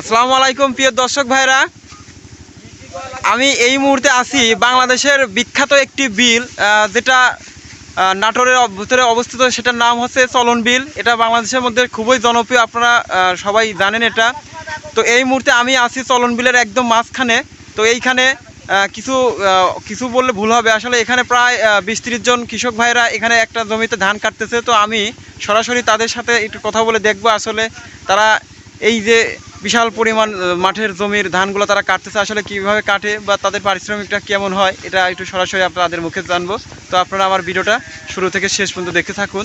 আসসালামু আলাইকুম, প্রিয় দর্শক ভাইরা। আমি এই মুহূর্তে আছি বাংলাদেশের বিখ্যাত একটি বিল যেটা নাটোরের ভিতরে অবস্থিত, সেটার নাম হচ্ছে চলন বিল। এটা বাংলাদেশের মধ্যে খুবই জনপ্রিয়, আপনারা সবাই জানেন এটা। তো এই মুহূর্তে আমি আছি চলন বিলের একদম মাঝখানে। তো এইখানে কিছু কিছু বললে ভুল হবে। আসলে এখানে প্রায় বিশ তিরিশ জন কৃষক ভাইরা এখানে একটা জমিতে ধান কাটতেছে। তো আমি সরাসরি তাদের সাথে একটু কথা বলে দেখব। আসলে তারা এই যে বিশাল পরিমাণ মাঠের জমির ধানগুলো তারা কাটতেছে। আসলে কীভাবে কাটে বা তাদের পারিশ্রমিকটা কেমন হয়, এটা একটু সরাসরি আপনাদের মুখে জানব। তো আপনারা আমার ভিডিওটা শুরু থেকে শেষ পর্যন্ত দেখতে থাকুন।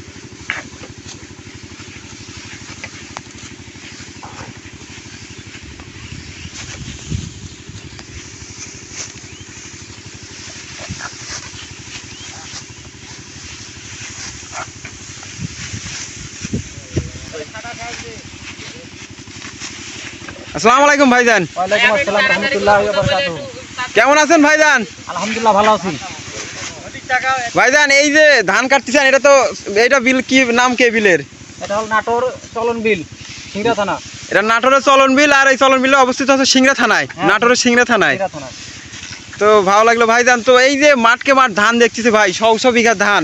আসসালামু আলাইকুম ভাইজান। ওয়ালাইকুম আসসালাম রহমতুল্লাহ বারকাতুহু। কেমন আছেন ভাইজান? আলহামদুলিল্লাহ ভালো আছি। ভাইজান এই যে ধান কাটতেছেন এটা তো এটা বিল কি নাম কে বিলের? এটা হল নাটোর চলন বিল সিংড়া থানা। এটা নাটোরের চলন বিল আর এই চলন বিল অবস্থিত আছে সিংড়া থানায় হ্যাঁ। নাটোরের সিংড়া থানায়। তো ভালো লাগল ভাইজান। তো এই যে মাঠকে মাঠ ধান দেখতেছি ভাই শো বিঘা ধান।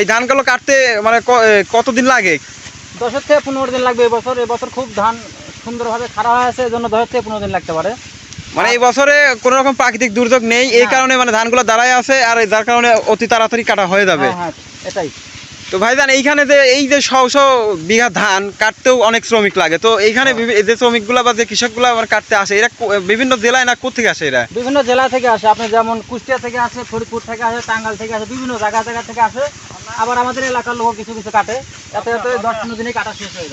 এই ধানগুলো কাটতে মানে কতদিন লাগে? দশের থেকে পনেরো দিন লাগবে। এবছর এবছর খুব ধান সুন্দরভাবে খারাপ হয়ে আছে এই জন্য দশের থেকে পনেরো দিন লাগতে পারে। মানে এই বছরে কোনো রকম প্রাকৃতিক দুর্যোগ নেই এই কারণে মানে ধানগুলো দাঁড়ায় আছে আর যার কারণে অতি তাড়াতাড়ি কাটা হয়ে যাবে। হ্যাঁ হ্যাঁ এটাই। তো ভাইজান এইখানে যে এই যে শো শো বিঘা ধান কাটতেও অনেক শ্রমিক লাগে। তো এইখানে হ্যাঁ। যে শ্রমিকগুলা বা যে কৃষকগুলা আবার কাটতে আসে এরা বিভিন্ন জেলায় না কোথেকে আসে এরা? বিভিন্ন জেলা থেকে আসে। আপনি যেমন কুষ্টিয়া থেকে আসে ফরিদপুর থেকে আসে টাঙ্গাল থেকে আসে বিভিন্ন জায়গা জায়গা থেকে আসে। আবার আমাদের এলাকার লোক কিছু কিছু কাটে। হয়ে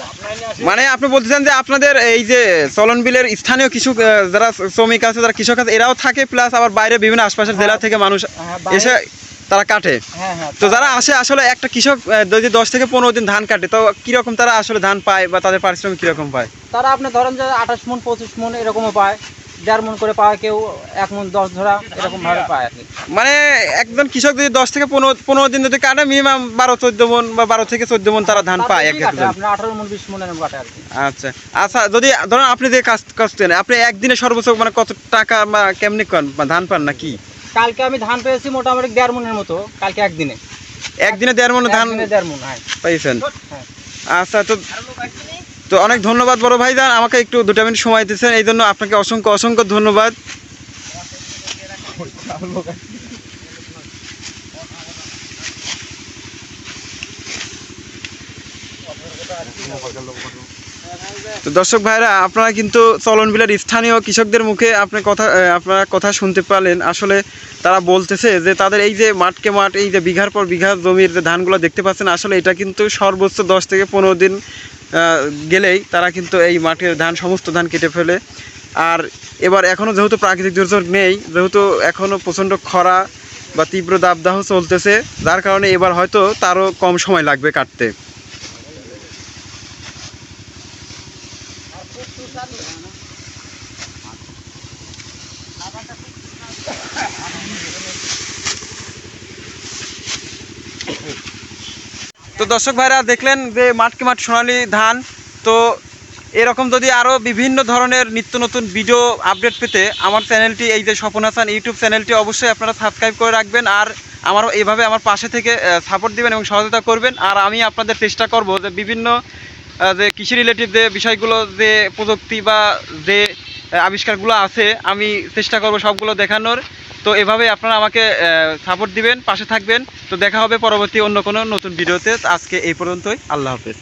মানে আপনি বলতেছেন যে আপনাদের এই যে চলন বিলের স্থানীয় কিছু যারা শ্রমিক আছে যারা কৃষক আছে এরাও থাকে প্লাস আবার বাইরে বিভিন্ন আশপাশের জেলা থেকে মানুষ হ্যাঁ, এসে তারা কাটে। হ্যাঁ হ্যাঁ তো যারা আসে আসলে একটা কৃষক যদি দশ থেকে পনেরো দিন ধান কাটে তো কীরকম তারা আসলে ধান পায় বা তাদের পারিশ্রমিক কীরকম পায়? তারা আপনি ধরেন যে আঠাশ মন পঁচিশ মন এরকমও পায় দেড় মন করে পায় কেউ এক মন দশ ধরা এরকম ভাবে পায় আর কি। মানে একজন কৃষক যদি দশ থেকে পনেরো পনেরো দিন যদি কাটে মিনিমাম বারো চোদ্দ মন বা বারো থেকে চোদ্দ মন তারা ধান পায় এক আচ্ছা। আচ্ছা যদি ধরুন আপনি যে কাজ করছেন আপনি একদিনে সর্বোচ্চ মানে কত টাকা বা কেমনি ধান পান না কি কালকে আমি ধান পেয়েছি মোটামুটি দেড় মনের মতো কালকে একদিনে। একদিনে দেড় মন ধান দেড় মন হ্যাঁ। পাইছেন? হ্যাঁ। আচ্ছা তো তো অনেক ধন্যবাদ বড় ভাইজান আমাকে একটু দুটা মিনিট সময় দিয়েছেন এই জন্য আপনাকে অসংখ্য অসংখ্য ধন্যবাদ। তো দর্শক ভাইরা, আপনারা কিন্তু চলন বিলের স্থানীয় কৃষকদের মুখে আপনার কথা আপনারা কথা শুনতে পারলেন। আসলে তারা বলতেছে যে তাদের এই যে মাঠকে মাঠ, এই যে বিঘার পর বিঘা জমির যে ধানগুলো দেখতে পাচ্ছেন, আসলে এটা কিন্তু সর্বোচ্চ দশ থেকে পনেরো দিন গেলেই তারা কিন্তু এই মাঠের ধান, সমস্ত ধান কেটে ফেলে। আর এবার এখনও যেহেতু প্রাকৃতিক দুর্যোগ নেই, যেহেতু এখনও প্রচণ্ড খরা বা তীব্র দাবদাহ চলতেছে, যার কারণে এবার হয়তো তারও কম সময় লাগবে কাটতে। তো দর্শক ভাইরা দেখলেন যে মাঠকে মাঠ সোনালি ধান, তো এরকম যদি আরও বিভিন্ন ধরনের নিত্য নতুন ভিডিও আপডেট পেতে আমার চ্যানেলটি এই যে স্বপন হাসান ইউটিউব চ্যানেলটি অবশ্যই আপনারা সাবস্ক্রাইব করে রাখবেন আর আমার এভাবে আমার পাশে থেকে সাপোর্ট দিবেন এবং সহযোগিতা করবেন। আর আমি আপনাদের চেষ্টা করব যে বিভিন্ন যে কৃষি রিলেটিভ যে বিষয়গুলো, যে প্রযুক্তি বা যে আবিষ্কারগুলো আছে, আমি চেষ্টা করব সবগুলো দেখানোর। তো এভাবে আপনারা আমাকে সাপোর্ট দিবেন, পাশে থাকবেন। তো দেখা হবে পরবর্তী অন্য কোনো নতুন ভিডিওতে আজকে এই পর্যন্তই। আল্লাহ হাফেজ।